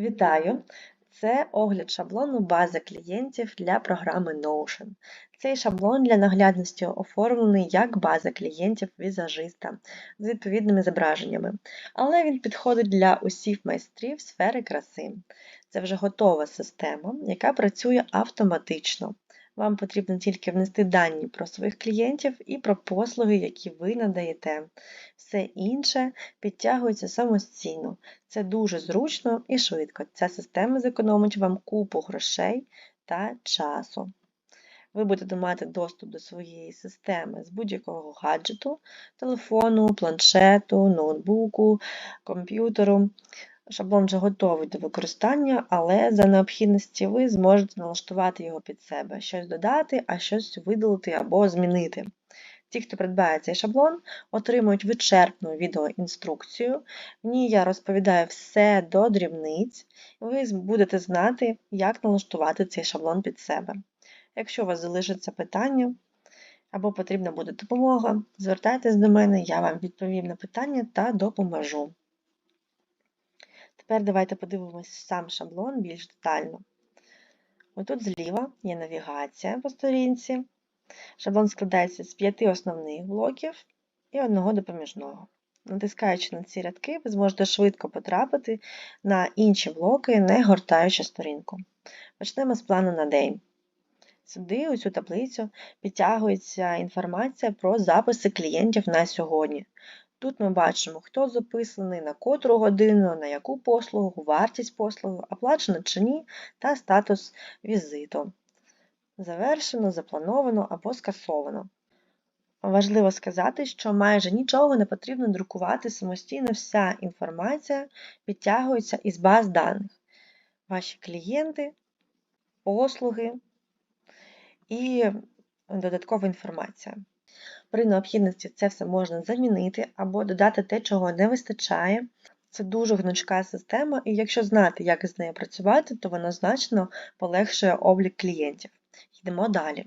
Вітаю! Це огляд шаблону бази клієнтів для програми Notion. Цей шаблон для наглядності оформлений як база клієнтів візажиста з відповідними зображеннями, але він підходить для усіх майстрів сфери краси. Це вже готова система, яка працює автоматично. Вам потрібно тільки внести дані про своїх клієнтів і про послуги, які ви надаєте. Все інше підтягується самостійно. Це дуже зручно і швидко. Ця система зекономить вам купу грошей та часу. Ви будете мати доступ до своєї системи з будь-якого гаджету, телефону, планшету, ноутбуку, комп'ютеру. Шаблон вже готовий до використання, але за необхідності ви зможете налаштувати його під себе, щось додати, а щось видалити або змінити. Ті, хто придбає цей шаблон, отримують вичерпну відеоінструкцію. В ній я розповідаю все до дрібниць, ви будете знати, як налаштувати цей шаблон під себе. Якщо у вас залишаться питання або потрібна буде допомога, звертайтесь до мене, я вам відповім на питання та допоможу. Тепер давайте подивимось сам шаблон більш детально. Отут зліва є навігація по сторінці. Шаблон складається з п'яти основних блоків і одного допоміжного. Натискаючи на ці рядки, ви зможете швидко потрапити на інші блоки, не гортаючи сторінку. Почнемо з плану на день. Сюди, у цю таблицю, підтягується інформація про записи клієнтів на сьогодні. Тут ми бачимо, хто записаний, на котру годину, на яку послугу, вартість послуги, оплачено чи ні, та статус візиту. Завершено, заплановано або скасовано. Важливо сказати, що майже нічого не потрібно друкувати самостійно, вся інформація підтягується із баз даних. Ваші клієнти, послуги і додаткова інформація. При необхідності це все можна замінити або додати те, чого не вистачає. Це дуже гнучка система, і якщо знати, як з нею працювати, то вона значно полегшує облік клієнтів. Йдемо далі.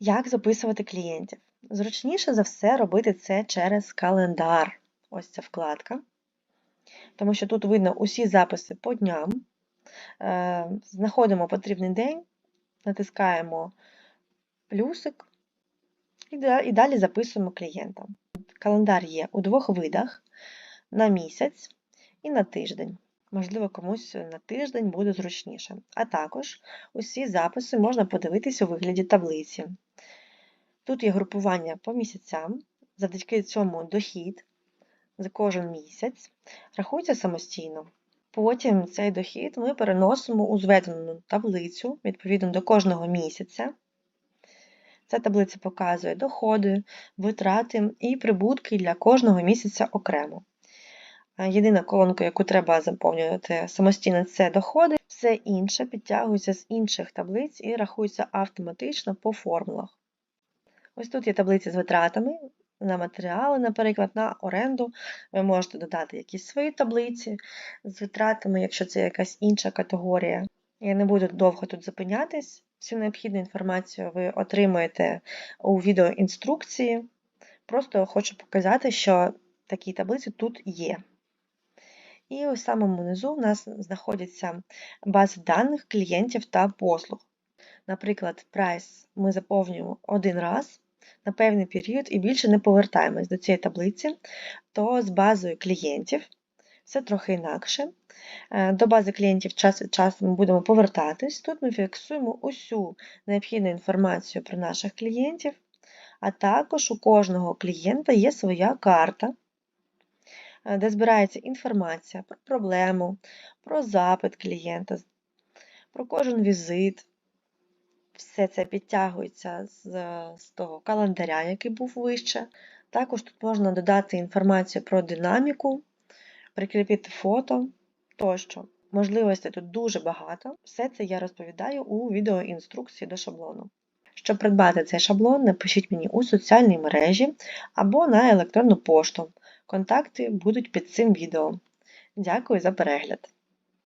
Як записувати клієнтів? Зручніше за все робити це через календар. Ось ця вкладка. Тому що тут видно усі записи по дням. Е, знаходимо потрібний день, натискаємо плюсик і далі записуємо клієнта. Календар є у двох видах: на місяць і на тиждень. Можливо, комусь на тиждень буде зручніше. А також усі записи можна подивитися у вигляді таблиці. Тут є групування по місяцям, завдяки цьому дохід за кожен місяць рахується самостійно. Потім цей дохід ми переносимо у зведену таблицю відповідно до кожного місяця. Ця таблиця показує доходи, витрати і прибутки для кожного місяця окремо. Єдина колонка, яку треба заповнювати самостійно, це доходи, все інше підтягується з інших таблиць і рахується автоматично по формулах. Ось тут є таблиці з витратами на матеріали, наприклад, на оренду. Ви можете додати якісь свої таблиці з витратами, якщо це якась інша категорія. Я не буду довго тут зупинятись. Всю необхідну інформацію ви отримаєте у відеоінструкції. Просто хочу показати, що такі таблиці тут є. І у самому низу в нас знаходяться бази даних клієнтів та послуг. Наприклад, прайс ми заповнюємо один раз на певний період і більше не повертаємось до цієї таблиці, то з базою клієнтів все трохи інакше. Е, до бази клієнтів час від часу ми будемо повертатись. Тут ми фіксуємо усю необхідну інформацію про наших клієнтів, а також у кожного клієнта є своя карта, е, де збирається інформація про проблему, про запит клієнта, про кожен візит. Все це підтягується з, з того календаря, який був вище. Також тут можна додати інформацію про динаміку, прикріпити фото тощо. Можливостей тут дуже багато. Все це я розповідаю у відеоінструкції до шаблону. Щоб придбати цей шаблон, напишіть мені у соціальній мережі або на електронну пошту. Контакти будуть під цим відео. Дякую за перегляд!